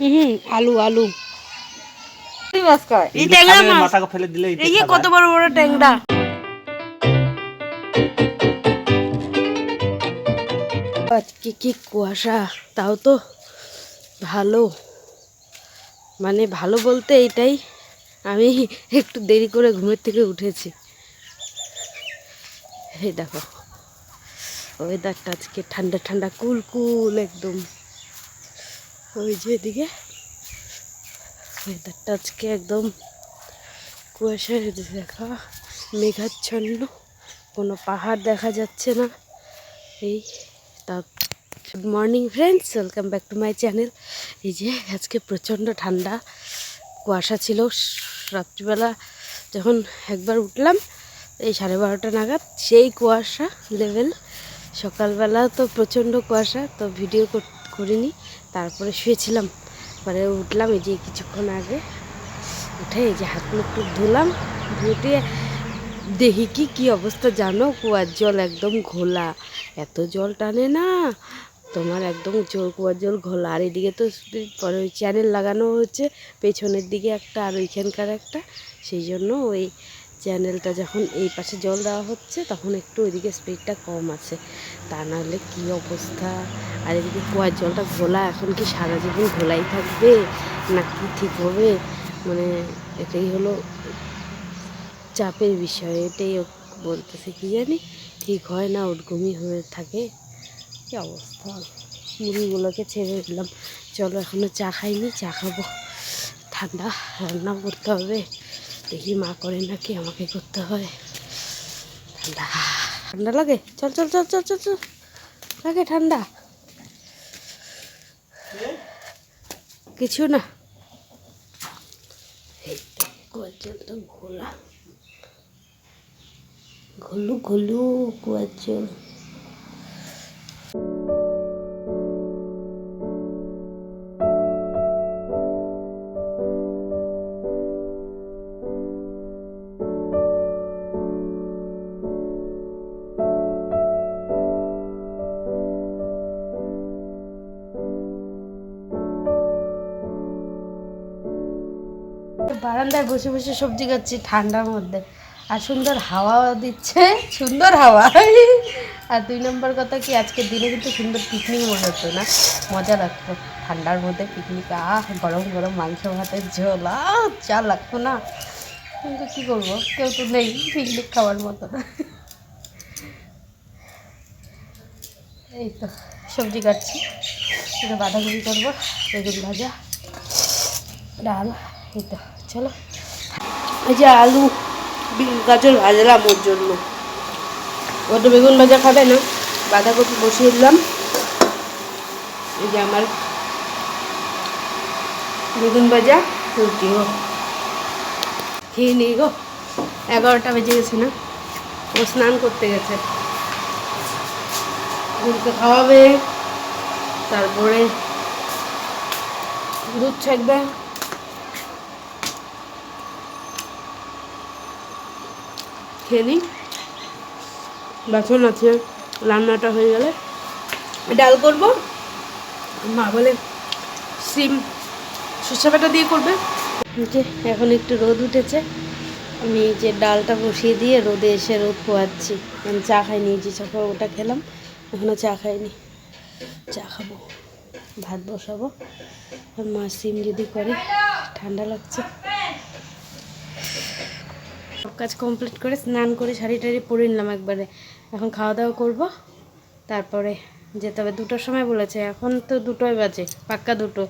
হুম আলু আলু। মাথাকে ফেলে দিলে এই কত বড় বড় ট্যাংরা। আজকে কি কুয়াশা তাও তো ভালো। মানে ভালো বলতে এটাই আমি একটু দেরি করে ঘুমের থেকে উঠেছি। এই দেখো ওয়েদারটা আজকে ঠান্ডা ঠান্ডা কুল কুল একদম। ওই যে এদিকে ওয়েদারটা আজকে একদম কুয়াশায় দেখা মেঘাচ্ছন্ন, কোনো পাহাড় দেখা যাচ্ছে না। এই, তা good morning friends welcome back to my channel এই যে আজকে প্রচণ্ড ঠান্ডা, কুয়াশা ছিল। রাত্রিবেলা যখন একবার উঠলাম, এই সাড়ে বারোটা নাগাদ সেই কুয়াশা লেভেল সকালবেলা তো প্রচণ্ড কুয়াশা, তো ভিডিও করিনি, তারপরে শুয়েছিলাম। পরে উঠলাম, এই যে কিছুক্ষণ আগে উঠে এই যে হাত মুখ টুক ধুলাম, ধুয়ে দেখি কি কি অবস্থা জানো? কুয়ার জল একদম ঘোলা। এত জল টানে না, তোমার একদম জল কুয়ার জল ঘোলা। আর এদিকে তো পরে ওই চ্যানেল লাগানো হচ্ছে, পেছনের দিকে একটা আর ওইখানকার একটা। সেই জন্য ওই চ্যানেলটা যখন এই পাশে জল দেওয়া হচ্ছে, তখন একটু ওইদিকে স্পিডটা কম আছে। তা নাহলে কী অবস্থা? আর এদিকে কুয়ার জলটা ঘোলা, এখন কি সারা জীবন ঘোলাই থাকবে? না কি ঠিক হবে? মানে এটাই হলো চাপের বিষয়, এটাই বলতেছে কি জানি? ঠিক হয় না ওরকমই হয়ে থাকে। কি অবস্থা? মুড়িগুলোকে ছেড়ে দিলাম। চলো এখনও চা খাইনি, চা খাব। ঠান্ডা, রান্না করতে হবে। দেখি মা করে নাকি আমাকে করতে হয়। ঠান্ডা। ঠান্ডা লাগে? চল চল চল চল চল চল। লাগে ঠান্ডা? কিছু না। তো ঘোলা। ঘুলু ঘুলু কুয়ার জল বারান্দায় বসে বসে সবজি খাচ্ছি ঠান্ডার মধ্যে। আর সুন্দর হাওয়া দিচ্ছে, সুন্দর হাওয়া। আর দুই নম্বর কথা কি আজকের দিনে কিন্তু সুন্দর পিকনিক মনে হতো না। মজা লাগতো। ঠান্ডার মধ্যে পিকনিক আহ, গরম গরম মাংস ভাতের ঝোল, আহ চা লাগতো না। কিন্তু কী করব? কেউ তো নেই পিকনিক খাওয়ার মতো। এই তো, সবজি কাটছি। এটা বাঁধাকপি করব, বেগুন ভাজা, ডাল, এই তো। চলো। এই যে আলু গাজর ভাজলাম ওর জন্য। ও তো বেগুন ভাজা খাবে না। বাঁধাকপি বসিয়ে দিলাম। এই যে আমার বেগুন ভাজা রুটি ও খেয়ে নেই গো। এগারোটা বেজে গেছে না? ও স্নান করতে গেছে। গুলকে খাওয়াবে। তারপরে দুধ ছাকবে। খেয়ে নিই। বাসন আছে, রান্নাটা হয়ে গেলে ডাল করব। মা বলে সিম, সর্ষে বাটা দিয়ে করবে। যে এখন একটু রোদ উঠেছে, আমি যে ডালটা বসিয়ে দিয়ে রোদে এসে রোদ পোয়াচ্ছি আমি চা খাইনি যে সকাল ওটা খেলাম এখনও চা খাইনি। চা খাব, ভাত বসাবো। মা সিম যদি করে, ঠান্ডা লাগছে। কাজ কমপ্লিট করে স্নান করে শাড়ি টাড়ি পরে নিলাম একবারে। এখন খাওয়া দাওয়া করব, তারপরে যেতে হবে। দুটোর সময় বলেছে, এখন তো দুটোই বাজে, পাক্কা দুটো।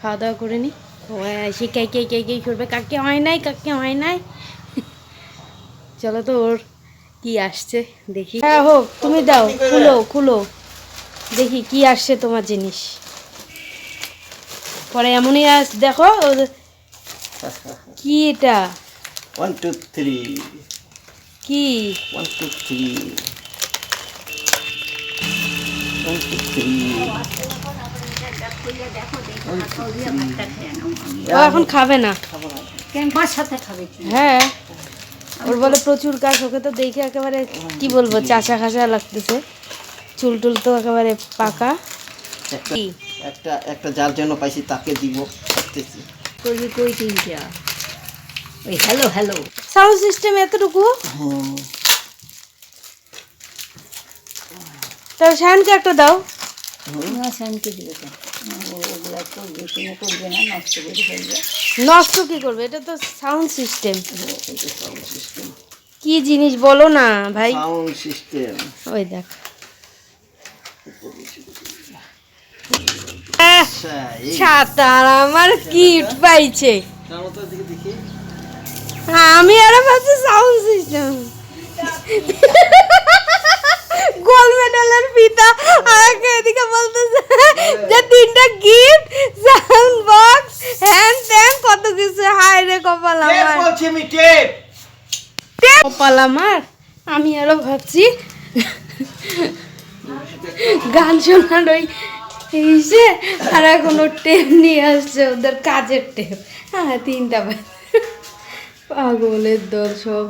খাওয়া দাওয়া করে নি। ও এসে কে কে কে কে করবে? কাকে হয় নাই কাকে হয় নাই। চলো তো ওর কি আসছে, দেখি। হ্যাঁ হোক, তুমি দাও, খুলো খুলো। দেখি কি আসছে তোমার জিনিস। পরে এমনই আস, দেখো কি এটা? ওয়ান টু থ্রি কি? One two three one two three ও এখন খাবে না। সাথে খাবে হ্যাঁ। ওর বলে প্রচুর কাজ ওকে তো দেখে একেবারে কি বলব চাচা খাচা লাগতেছে। চুল টুল তো একেবারে পাকা। কি? একটা একটা যার জন্য পাইছি তাকে দিব। কই তিনটা। ওই হ্যালো হ্যালো সাউন্ড সিস্টেম এতটুকু? হুম। তাহলে শায়নকে একটা দাও। না শান্তি দিবে ওগুলা করবে তুমি করবে না নষ্ট করে ফেলবে। নষ্ট কি করবে? এটা তো সাউন্ড সিস্টেম সাউন্ড সিস্টেম কি জিনিস বলো না ভাই? সাউন্ড সিস্টেম ওই দেখ। আচ্ছা ছাতার আমার কিট পাইছে। দিকে দেখি। আমি আরও ভাবছি সাউন্ড সিস্টেম গোল্ড মেডেলের ফিতা আমাকে এদিকে বলতেছে যে তিনটা গিফট সাউন্ড বক্স হ্যান্ড ট্যান কত কিছু। হায় রে কপাল আমার। বলছি আমি টেপ কপাল আমার। আমি আরও ভাবছি গান শোনার ওই ইসে আর এখনও টেপ নিয়ে আসছে ওদের কাজের টেপ হ্যাঁ তিনটা বাজে। পাগলের দল সব।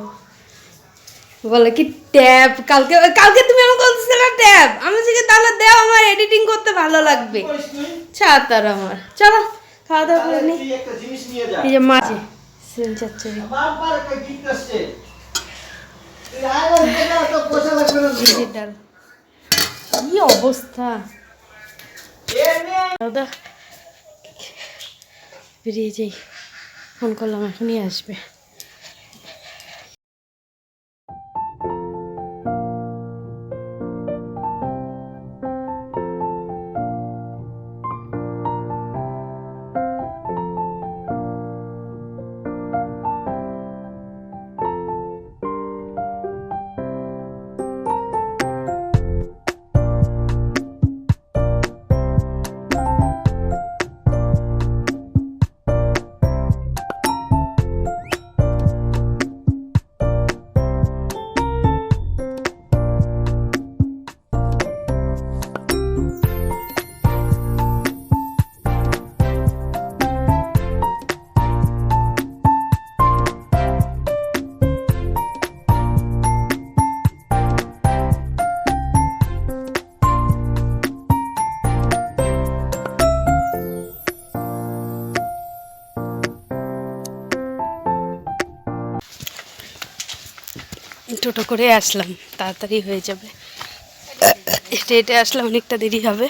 বলে কি ট্যাব? কালকে কালকে তুমি আমাকে বলতেছিলে ট্যাব। আমি বলছি তাহলে দেও আমার এডিটিং করতে ভালো লাগবে। ছাতার আমার। চলো খাওয়া দাওয়া করে নি। এই যে মাছ সিন না, না ডাল কি অবস্থা? দাদা বেরিয়ে যাই। ফোন করলাম এখনই আসবে। টোটো করে আসলাম তাড়াতাড়ি হয়ে যাবে। হেঁটে হেঁটে আসলে অনেকটা দেরি হবে।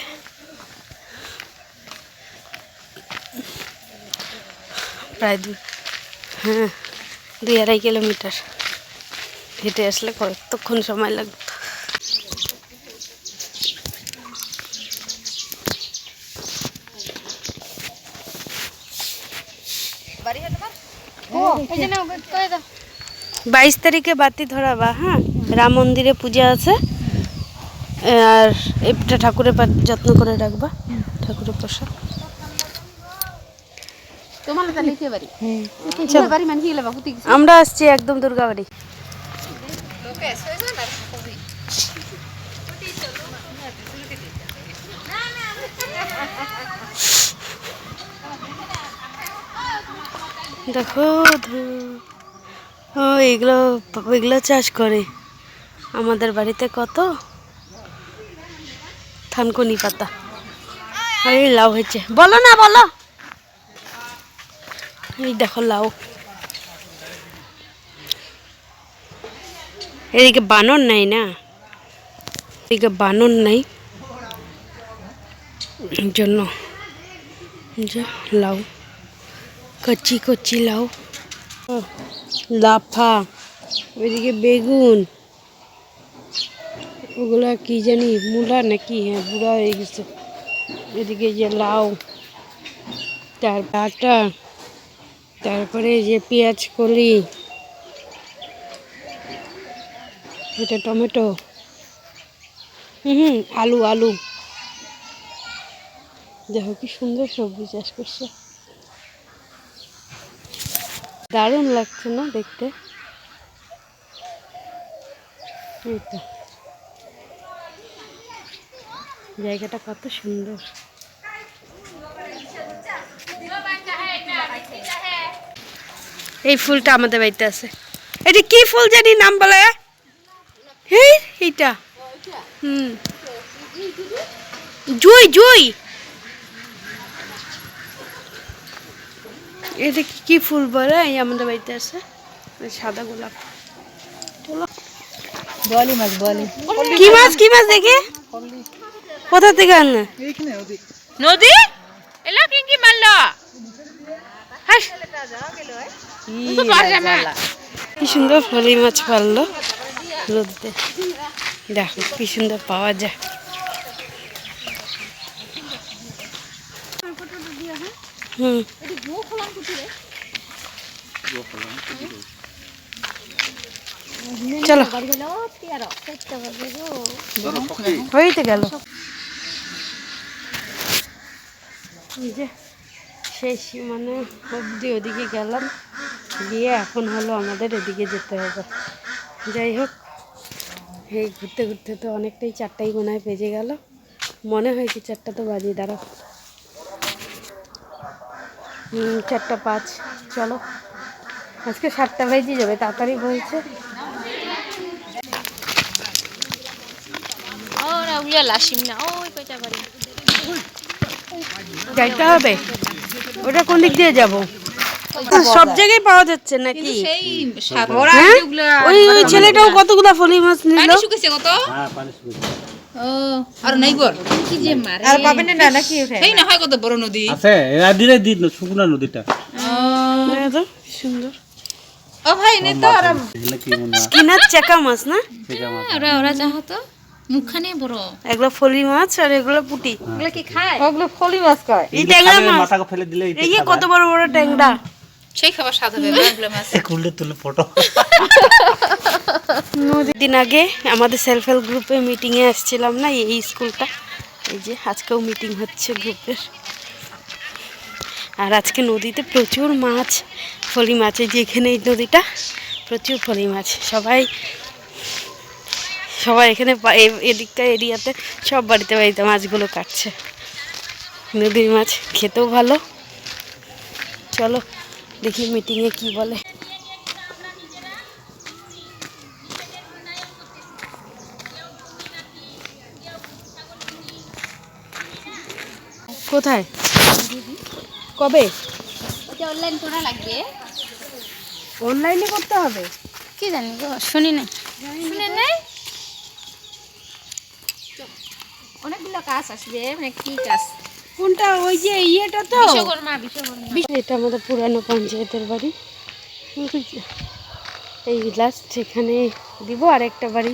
প্রায় দু হ্যাঁ দুই আড়াই কিলোমিটার। হেঁটে আসলে কতক্ষণ সময় লাগতো বাইশ তারিখে বাতি ধরাবা হ্যাঁ? রাম মন্দিরে পূজা আছে। আর এটা ঠাকুরের পা- যত্ন করে রাখবা ঠাকুরের প্রসাদ। মানে আমরা আসছি একদম দুর্গাবাড়ি দেখো ধু- ও এগুলো এগুলো চাষ করে। আমাদের বাড়িতে কত? থানকুনি পাতা। এই লাউ হয়েছে। বলো না বলো। এই দেখো লাউ। এদিকে বানর নাই না? এদিকে বানর নাই। জন্য লাউ। কচি কচি লাউ। ও, লাফা, ওইদিকে বেগুন। ওগুলা কি জানি, মূলা নাকি? হ্যাঁ বুড়া হয়ে গেছে। এদিকে যে লাউ, তার আটা, তারপরে যে পেঁয়াজ কলি, এটা টমেটো। হুম, আলু আলু। দেখো কি সুন্দর সবজি চাষ করছে। দারুণ লাগছে না দেখতে? জায়গাটা কত সুন্দর। এই ফুলটা আমাদের বাড়িতে আছে। এটা কি ফুল জানি নাম বলে? এই এইটা। হুম। জুই জুই। এটা কি- কি ফুল বলে এই আমাদের বাড়িতে আছে। সাদা গোলাপ। বলি মাছ বলি। কি মাছ কি মাছ দেখে? কোথা থেকে আনলে? নদী? এলো কি কি মারলো না কি সুন্দর ফলি মাছ পারল নদীতে দেখো কি সুন্দর পাওয়া যায়। হুম। চলো। হয়েতে গেল যে শেষ মানে অবধি ওদিকে গেলাম। গিয়ে এখন হলো আমাদের এদিকে যেতে হবে। যাই হোক এই ঘুরতে ঘুরতে তো অনেকটাই চারটাই মনে হয় বেজে গেল। মনে হয় কি চারটা তো বাজে দাঁড়াও। চারটা পাঁচ চলো। আজকে সাতটা বেজে যাবে তাড়াতাড়ি বলছে যাইতে হবে? ওটা কোন দিক দিয়ে যাব? সব জায়গায় পাওয়া যাচ্ছে নাকি? সেই হ্যাঁ? ওই ওই ছেলেটাও কতগুলা ফলি মাছ নিল? কত? হ্যাঁ পানি শুকিয়েছে ও আর নাই গর কি যে মারে। আর পাবেন না নাকি উঠে সেই না। হয় কত বড় নদী। আছে এরা দিলে দিন শুকনা নদীটা। হ্যাঁ সুন্দর। ও ভাই নে তো আর এগুলো কি হয় কিনার চাকা মাছ না? ওরা ওরা যাহ তো মুখখানে বড়। এগুলো ফলি মাছ আর এগুলো পুটি। কি খায়? ওগুলো ফলি মাছ এই ট্যাংরা মাছ। মাথাকে ফেলে দিলে এই কত বড় বড় ট্যাংরা। সেই খাবার স্বাদ হবে ওগুলো মাছ। তুলে ফটো দিন আগে আমাদের সেলফ হেল্প গ্রুপে মিটিংয়ে আসছিলাম না, এই স্কুলটা। এই যে আজকেও মিটিং হচ্ছে গ্রুপের আর আজকে নদীতে প্রচুর মাছ, ফলি মাছ, এই যে এখানে এই নদীটা, প্রচুর ফলি মাছ। সবাই সবাই এখানে এদিকটা এরিয়াতে সব বাড়িতে বাড়িতে মাছগুলো কাটছে। নদীর মাছ খেতেও ভালো। চলো, দেখি মিটিংয়ে কি বলে। কোথায়? কবে? ওটা অনলাইন করা লাগবে। অনলাইনে করতে হবে? কি জানি গো শুনি না শুনে নাই? অনেকগুলো কাজ আসবে মানে কি কাজ? কোনটা? ওই যে ইয়েটা তো। বিশ্বকর্মা বিশ্বকর্মা। এটা আমাদের পুরানো পঞ্চায়েতের বাড়ি। এই লাস্ট এখানে দিব আর একটা বাড়ি।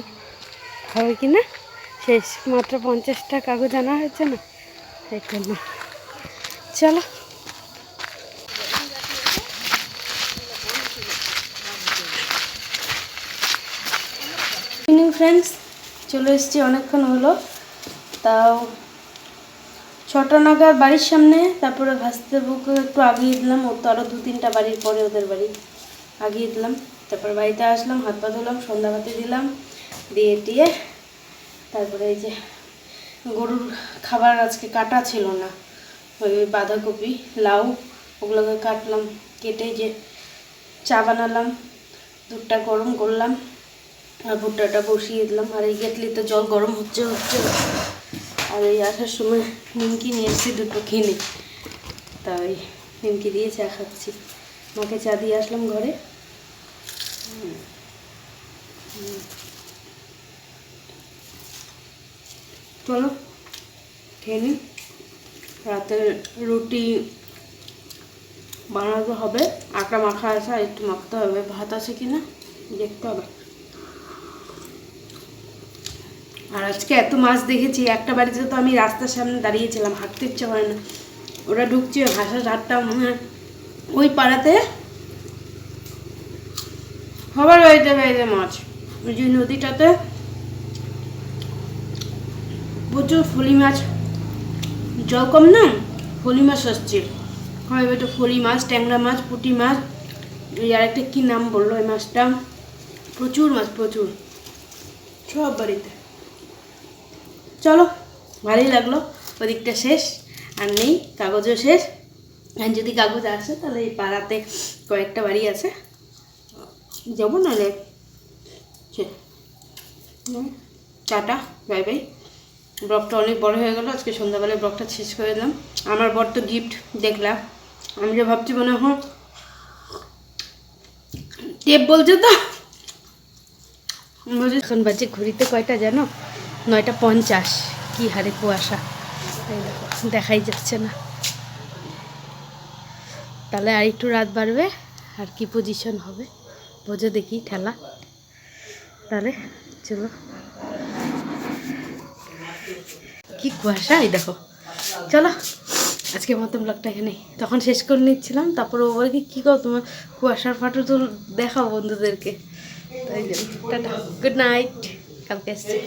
হবে কি না? শেষ। মাত্র পঞ্চাশটা কাগজ আনা হয়েছে না? চলো। ফ্রেন্ডস চলে এসেছি, অনেকক্ষণ হলো। তাও ছটা নাগাদ বাড়ির সামনে, তারপরে ভাসতে বুকে একটু আগিয়ে দিলাম। ওর তো আরও দু তিনটা বাড়ির পরে ওদের বাড়ি আগিয়ে দিলাম। তারপর বাড়িতে আসলাম, হাত পা ধুলাম, সন্ধ্যা ভাতে দিলাম, দিয়ে টিয়ে তারপরে এই যে গরুর খাবার আজকে কাটা ছিল না। ওই বাঁধাকপি, লাউ, ওগুলোকে কাটলাম, কেটে যে চা বানালাম, দুধটা গরম করলাম, আর ভুট্টাটা বসিয়ে দিলাম। আর এই কেটলিতে জল গরম হচ্ছে হচ্ছে। আর এই আসার সময় নিমকি নিয়ে এসেছি দুটো কিনে তাই নিমকি দিয়ে চা খাচ্ছি। মাকে চা দিয়ে আসলাম ঘরে। হুম। হুম। চলো, খেয়ে নিই রাতের রুটি বানাতে হবে। আটা মাখা আছে, আর একটু মাখতে হবে। ভাত আছে কি না দেখতে হবে। আর আজকে এত মাছ দেখেছি, একটা বাড়িতে তো আমি রাস্তার সামনে দাঁড়িয়েছিলাম হাঁটতে ইচ্ছে করে না। ওরা ঢুকছে ভাষা ঘাটটা মনে ওই পাড়াতে। সবার বাড়িতে বাড়িতে মাছ। ওই যে নদীটাতে। প্রচুর ফলি মাছ। জল কম না? ফলি মাছ আসছে। হয় ওইটা ফলি মাছ, ট্যাংরা মাছ, পুঁটি মাছ। আর একটা কী নাম বলল ওই মাছটা? প্রচুর মাছ, প্রচুর। সব বাড়িতে। চলো, ভালোই লাগল। ওদিকটা শেষ, আর নেই, কাগজও শেষ। আর যদি কাগজ আসে, তাহলে এই পাড়াতে কয়েকটা বাড়ি আছে। যাব নাহলে। Tata, bye bye. ব্লগটা অনেক বড় হয়ে গেল, আজকে সন্ধ্যাবেলায় ব্লগটা শেষ করে দিলাম। আমার বর তো গিফট দেখলাম। আমি যে ভাবছি মনে হয় টেপ বলছো তো। এখন বাজে ঘড়িতে কয়টা জানো? নয়টা পঞ্চাশ। কি হারে কুয়াশা। দেখাই যাচ্ছে না। তাহলে আর একটু রাত বাড়বে, আর কি পজিশন হবে? বোঝো দেখি ঠেলা তাহলে, চলো। কি কুয়াশা? এই দেখো। চলো আজকে মতো ব্লগটা এখানে তখন শেষ করে নিচ্ছিলাম, তারপর ও বলে কি কর তোমার কুয়াশার ফটো তো দেখাও বন্ধুদেরকে? তাই টাটা গুড নাইট কালকে এসছি